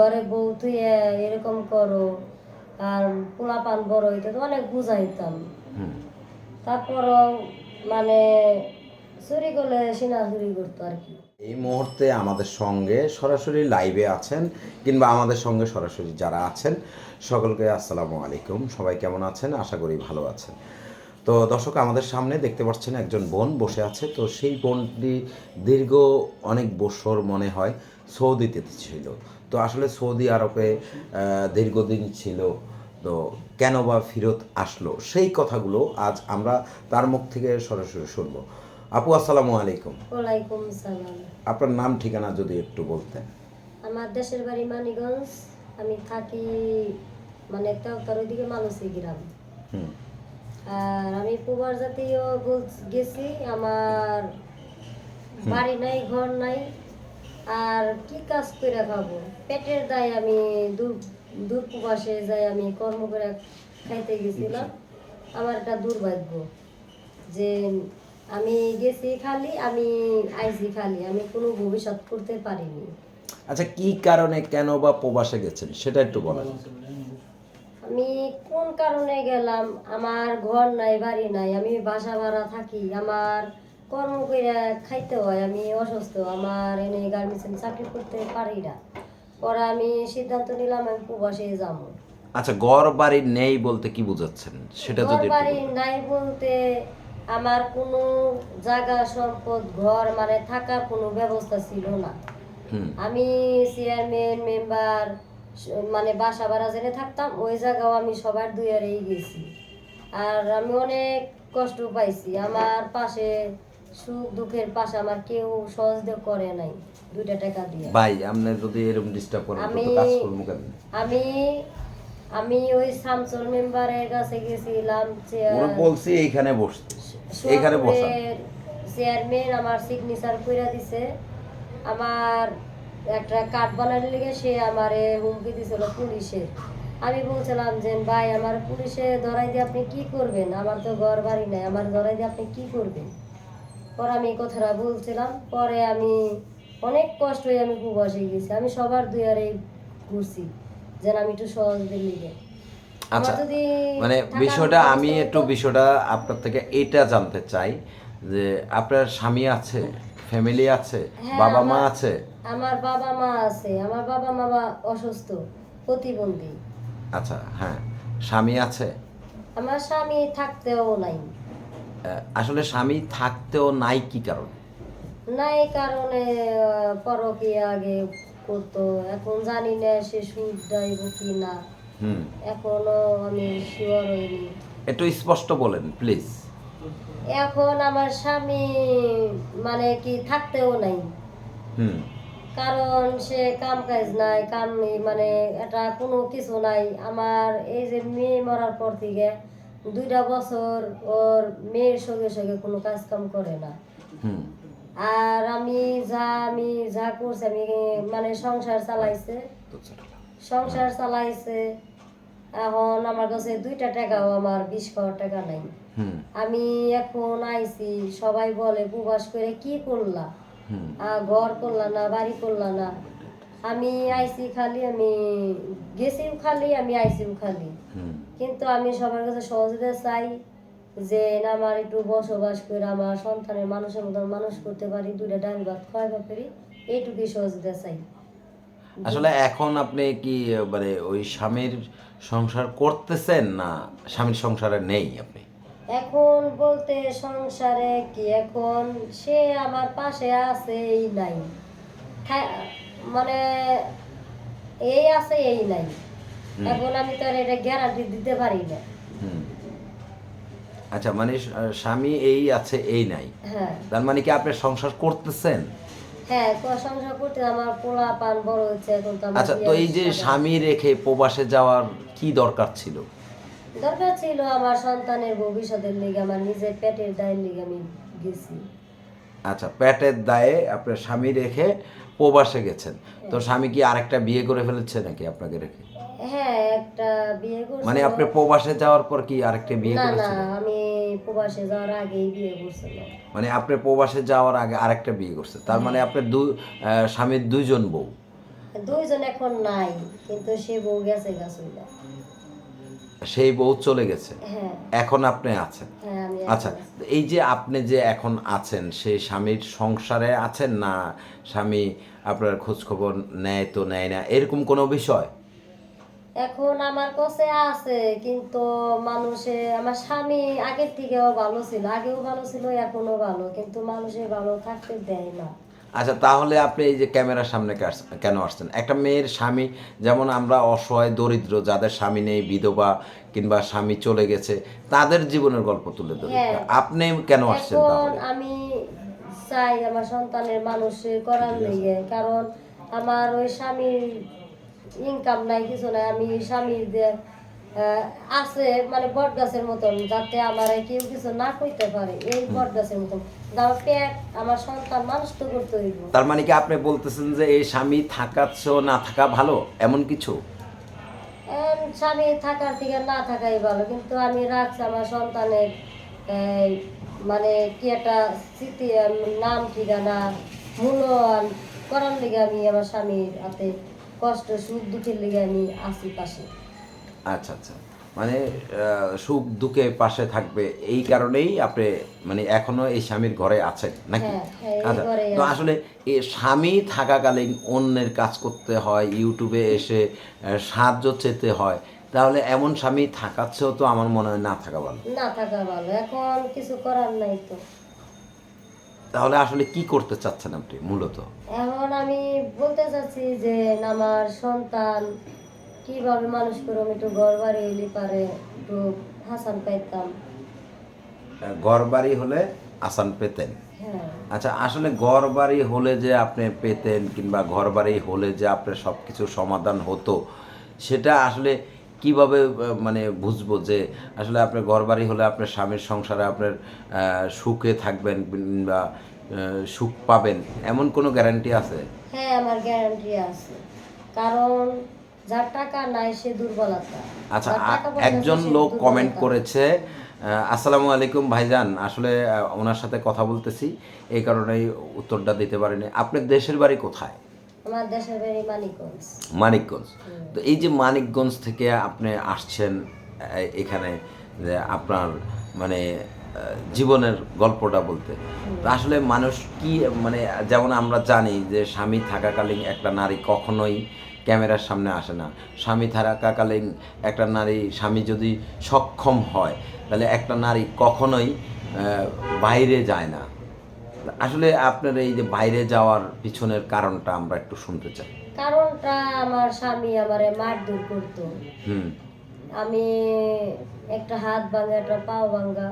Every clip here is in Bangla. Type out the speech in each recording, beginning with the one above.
ঘরে বউ তুই এরকম করো আর পোলা পান বড় হইতে তো অনেক বুঝাইতাম। তারপরও মানে চুরি করলে সিনা চুরি করতো আর কি। এই মুহূর্তে আমাদের সঙ্গে সরাসরি লাইভে আছেন কিংবা আমাদের সঙ্গে সরাসরি যারা আছেন সকলকে আসসালামু আলাইকুম। সবাই কেমন আছেন? আশা করি ভালো আছেন। তো দর্শক আমাদের সামনে দেখতে পাচ্ছেন একজন বোন বসে আছে। তো সেই বোনটি দীর্ঘ অনেক বছর মনে হয় সৌদিতে ছিল। তো আসলে সৌদি আরবে দীর্ঘদিন ছিল। তো কেন বা ফিরত আসলো? সেই কথাগুলো আজ আমরা তার মুখ থেকে সরাসরি শুনব। আপু আসসালামু আলাইকুম। ওয়ালাইকুম সালাম। আপনার নাম ঠিকানা যদি একটু বলতেন। আমার দেশের বাড়ি মানিগঞ্জ আমি থাকি মানে তেউতার ওইদিকে মালসি গ্রাম। হুম। আর আমি পুবার জাতীয় গেছি। আমার বাড়ি নাই ঘর নাই। আর কি কাজ করে খাব? পেটের দায় আমি দূর প্রবাসে যাই আমি কর্ম করে খাইতে গেছিলাম। আমার একটা দুর্ভাগ্য যে আমি গেছি খালি আমি আইছি খালি আমি কোনো ভবিষ্যৎ করতে পারিনি। আচ্ছা কি কারণে কেন বা প্রবাসে গেছেন? সেটা একটু বলেন। আমি কোন কারণে গেলাম? আমার ঘর নাই বাড়ি নাই আমি বাসা ভাড়া থাকি আমার কর্ম করে খাইতে হয় আমি অসুস্থ আমার এনে গার্মেন্টস চাকরি করতে পারি না। পরে আমি সিদ্ধান্ত নিলাম আমি প্রবাসে যাব। আচ্ছা ঘর বাড়ি নেই বলতে কি বুঝাচ্ছেন? সেটা ঘর যদি একটু বাড়ি নাই বলতে আমার কোনো জায়গা সম্পদ ঘর মানে থাকার কোনো ব্যবস্থা ছিল না। আমি চেয়ারম্যান মেম্বার মানে বাসা ভাড়া জেনে থাকতাম ওই জায়গাও আমি সবার দুই দুয়ারেই গেছি। আর আমি অনেক কষ্ট পাইছি। আমার পাশে সুখ দুঃখের পাশে আমার কেউ সহজে করে নাই দুইটা টাকা দিয়ে। ভাই আপনি যদি এরকম ডিস্টার্ব করেন আমি- কাজ করব কেন? আমি আমি ওই মেম্বারের কাছে গেছিলাম চেয়ার- ওরা বলছি এইখানে বসতে। এইখানে বসা। চেয়ারম্যান আমার সিগনেচার কইরা দিছে। আমার একটা কার্ড বানানোর লেগে সে আমারে হুমকি দিছিল পুলিশের। আমি বলছিলাম যে ভাই আমার পুলিশে ধরাই দিয়ে আপনি কি করবেন? আমার তো ঘর বাড়ি নাই আমার ধরাই দিয়ে আপনি কি করবেন? পরে আমি এই কথাটা বলছিলাম পরে আমি অনেক কষ্ট হয়ে আমি প্রবাসে গেছি। আমি সবার দুয়ারে ঘুরছি যেন আমি একটু সহজ দিল্লিগে আচ্ছা মানে বিষয়টা আমি একটু বিষয়টা আপনার থেকে এটা জানতে চাই যে আপনার স্বামী আছে ফ্যামিলি আছে হ্যাঁ, বাবা মা আছে? আমার বাবা মা আছে আমার বাবা মা বা অসুস্থ প্রতিবন্ধী। আচ্ছা হ্যাঁ স্বামী আছে? আমার স্বামী থাকতেও নাই। আসলে স্বামী থাকতেও নাই কি কারণ? নাই কারণে পরকীয়া আগে করতো। এখন জানি না সে সুদ দেব কি না। হুম। এখনও আমি শিওর হইনি। একটু স্পষ্ট বলেন প্লিজ এখন আমার স্বামী মানে কি থাকতেও নাই। হুম। কারণ সে কাম কাজ নাই কাম মানে এটা কোনো কিছু নাই। আমার এই যে মেয়ে মরার পর থেকে দুইটা বছর ওর মেয়ের সঙ্গে সঙ্গে কোনো কাজ কাম করে না। আর আমি যা আমি যা করছি আমি মানে সংসার চালাইছে। সংসার চালাইছে। এখন আমার কাছে দুইটা টাকাও আমার বিশ খাওয়ার টাকা নাই। আমি এখন আইছি সবাই বলে উপবাস করে কি করলা? ঘর করলা না বাড়ি করলা না? আমি আইসি খালি আমি গেছিও খালি আমি আইসিও খালি। কিন্তু আমি সবার কাছে সহযোগিতা চাই যে না আমার একটু বসবাস করে আমার সন্তানের মানুষের মতন মানুষ করতে পারি দুইটা ডাল ভাত খাওয়াইতে পারি এইটুকুই সহযোগিতা চাই। আসলে এখন আপনি কি মানে ওই স্বামীর সংসার করতেছেন না স্বামীর সংসারে নেই আপনি? এখন বলতে সংসারে কি এখন সে আমার পাশে আছে এই নাই। হ্যাঁ, মানে এই আছে এই নাই। এখন আমি তো এটা গ্যারান্টি দিতে পারি না। আচ্ছা মানে স্বামী এই আছে এই নাই। হ্যাঁ। তার মানে কি আপনি সংসার করতেছেন? হ্যাঁ সংসার করতে আমার পোলা পান বড় হচ্ছে এখন তো আচ্ছা তো এই যে স্বামী রেখে প্রবাসে যাওয়ার কি দরকার ছিল? দরকার ছিল আমার সন্তানের ভবিষ্যতের লিগে আমার নিজের পেটের দায়ের লিগে আমি গেছি। আচ্ছা পেটের দায়ে আপনার স্বামী রেখে প্রবাসে গেছেন। তো স্বামী কি আরেকটা বিয়ে করে ফেলেছে নাকি আপনাকে রেখে? হ্যাঁ একটা বিয়ে করছি। মানে আপনি প্রবাসে যাওয়ার পর কি আরেকটা বিয়ে না না করেছিলেন? আমি প্রবাসে যাওয়ার আগেই বিয়ে করছিলাম। মানে আপনি প্রবাসে যাওয়ার আগে আরেকটা বিয়ে করছেন তার মানে আপনার দুই আহ, স্বামীর দুইজন বউ। দুইজন এখন নাই কিন্তু সে বউ গেছে গাছুইলা সেই বউ চলে গেছে। হ্যাঁ। এখন আপনি আছেন। হ্যাঁ আচ্ছা এই যে আপনি যে এখন আছেন, সেই স্বামীর সংসারে আছেন না স্বামী আপনার খোঁজখবর নেয় তো নেয় না? এরকম কোনো বিষয়? এখন আমার কাছে আছে, কিন্তু মানুষে, আমার স্বামী আগের থেকেও ভালো ছিল, আগেও ভালো ছিল এখনও ভালো, কিন্তু মানুষে ভালো থাকতে দেয় না। আচ্ছা তাহলে আপনি এই যে ক্যামেরার সামনে কেন আসছেন? একটা মেয়ের স্বামী যেমন আমরা অসহায় দরিদ্র যাদের স্বামী নেই বিধবা কিংবা স্বামী চলে গেছে তাদের জীবনের গল্প তুলে ধরি। হ্যাঁ। আপনি কেন আসছেন তাহলে? আমি চাই আমার সন্তানের মানুষ করার লেগে কারণ আমার ওই স্বামীর ইনকাম নাই কিছু নাই আমি স্বামীর আছে মানে বট গাছের মতন যাতে আমার কেউ কিছু না করতে পারে। এই বট গাছের মতন। আমার সন্তান মানুষ তো করতে হইব। তার মানে কি আপনি বলতেছেন যে এই স্বামী থাকাচ্ছ না থাকা ভালো? এমন কিছু? স্বামী থাকার থেকে না থাকাই ভালো কিন্তু আমি রাখছি আমার সন্তানের মানে কি একটা স্মৃতি নাম ঠিকানা মূল্যায়ন করার লিগে আমি আমার স্বামীর হাতে কষ্ট সুখ দুঃখের লিগে আমি আছি পাশে। আচ্ছা আচ্ছা। মানে সুখ দুঃখে পাশে থাকবে এই কারণেই আপনি মানে এখনও এই স্বামীর ঘরে আছেন নাকি? হ্যাঁ, হ্যাঁ, আচ্ছা তো আসলে এই স্বামী থাকাকালীন অন্যের কাজ করতে হয় ইউটিউবে এসে সাহায্য চেতে হয় তাহলে এমন স্বামী থাকাচ্ছেও তো আমার মনে হয় না থাকা ভালো। না থাকা ভালো এখন কিছু করার নাই তো। তাহলে আসলে কি করতে চাচ্ছেন আপনি মূলত? এখন আমি বলতে চাচ্ছি যে আমার সন্তান কীভাবে মানুষ করে একটু ঘর বাড়ি এলি পারে একটু হাসান পাইতাম। ঘর বাড়ি হলে আসান পেতেন। হ্যাঁ। আচ্ছা আসলে ঘর বাড়ি হলে যে আপনি পেতেন কিংবা ঘর বাড়ি হলে যে আপনার সব কিছু সমাধান হতো সেটা আসলে কীভাবে মানে বুঝব যে আসলে আপনার ঘর বাড়ি হলে আপনার স্বামীর সংসারে আপনার সুখে থাকবেন কিংবা সুখ পাবেন এমন কোনো গ্যারান্টি আছে? হ্যাঁ আমার গ্যারান্টি আছে। কারণ যার টাকা নাই সে দুর্বলতা আচ্ছা একজন লোক কমেন্ট করেছে আসসালামু আলাইকুম ভাইজান। আসলে ওনার সাথে কথা বলতেছি এই কারণেই উত্তরটা দিতে পারিনি। আপনার দেশের বাড়ি কোথায়? আমার দেশের বাড়ি মানিকগঞ্জ। মানিকগঞ্জ। তো এই যে মানিকগঞ্জ থেকে আপনি আসছেন এখানে যে আপনার মানে জীবনের গল্পটা বলতে তো আসলে মানুষ কি মানে যেমন আমরা জানি যে স্বামী থাকাকালীন একটা নারী কখনোই ক্যামেরার সামনে আসে না। স্বামী থাকাকালীন একটা নারী স্বামী যদি সক্ষম হয় তাহলে একটা নারী কখনোই বাইরে যায় না। আসলে আপনার এই যে বাইরে যাওয়ার পিছনের কারণটা আমরা একটু শুনতে চাই। কারণটা আমার স্বামী আমারে মারধর করতো। হুম। আমি একটা হাত ভাঙা একটা পাও ভাঙা।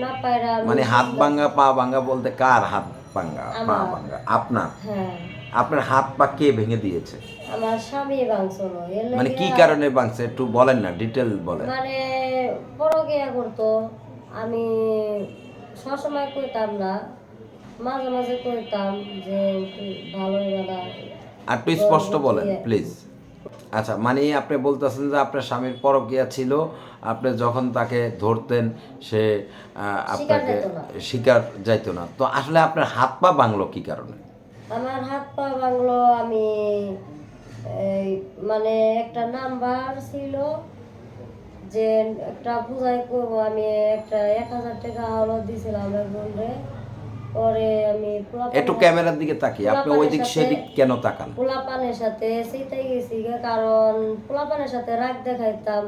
না পায়রা মানে হাত ভাঙা পা ভাঙ্গা বলতে কার হাত ভাঙ্গা পা। ভাঙ্গা আপনার? হ্যাঁ। আপনার হাত পা কে ভেঙে দিয়েছে? আমার স্বামী ভাঙছিল মানে কি কারণে ভাঙছে একটু বলেন না ডিটেল বলেন। মানে বড় গিয়া করতো আমি সবসময় কইতাম না মাঝে মাঝে কইতাম যে ভালো না। আর একটু স্পষ্ট বলেন প্লিজ আচ্ছা মানে আপনি বলতেছেন যে আপনার স্বামীর পরকিয়া ছিল আপনি যখন তাকে ধরতেন সে আপনাকে শিকার যাইতো না। তো আসলে আপনার হাত পা ভাঙলো কি কারণে? আমার হাত পা ভাঙলো আমি এই মানে একটা নাম্বার ছিল যে একটা পূজায় করব আমি একটা এক হাজার টাকা হলো দিয়েছিলাম একজনরে পরে আমি একটু ক্যামেরার দিকে তাকিয়ে আপনি ওই দিক সেদিক কেন তাকান? পোলাপানের সাথে সেটাই গেছি কারণ পোলাপানের সাথে রাগ দেখাইতাম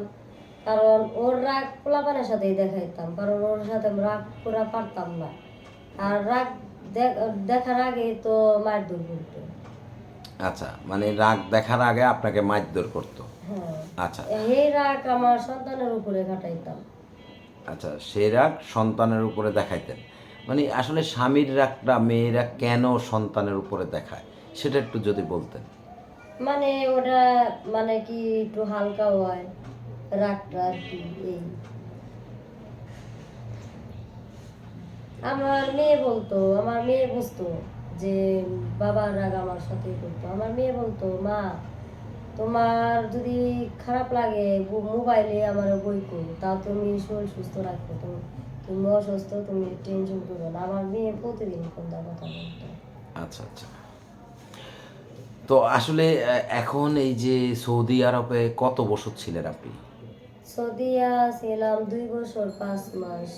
কারণ ওর রাগ পোলাপানের সাথেই দেখাইতাম কারণ ওর সাথে রাগ করা পারতাম না। আর রাগ দেখার আগেই তো মার দূর করতো। আচ্ছা মানে রাগ দেখার আগে আপনাকে মারধর করতো। হ্যাঁ। আচ্ছা। এই রাগ আমার সন্তানের উপরে কাটাইতাম। আচ্ছা সেই রাগ সন্তানের উপরে দেখাইতেন। মানে আসলে স্বামীর রাগটা মেয়েরা কেন সন্তানের উপরে দেখায় সেটা একটু যদি বলতেন। মানে ওটা মানে কি একটু হালকা হয় রাগটা আর কি এই। আমার মেয়ে বলতো আমার মেয়ে বুঝতো যে বাবার রাগ আমার সাথে করতো। আমার মেয়ে বলতো মা তোমার যদি খারাপ লাগে মোবাইলে আমার বই করো তাও তুমি শরীর সুস্থ রাখো। তুমি তুমি অসুস্থ তুমি টেনশন করো না। আমার মেয়ে প্রতিদিন ফোন দেওয়ার কথা বলতো। আচ্ছা আচ্ছা। তো আসলে এখন এই যে সৌদি আরবে কত বছর ছিলেন আপনি? সৌদিয়া ছিলাম দুই বছর পাঁচ মাস।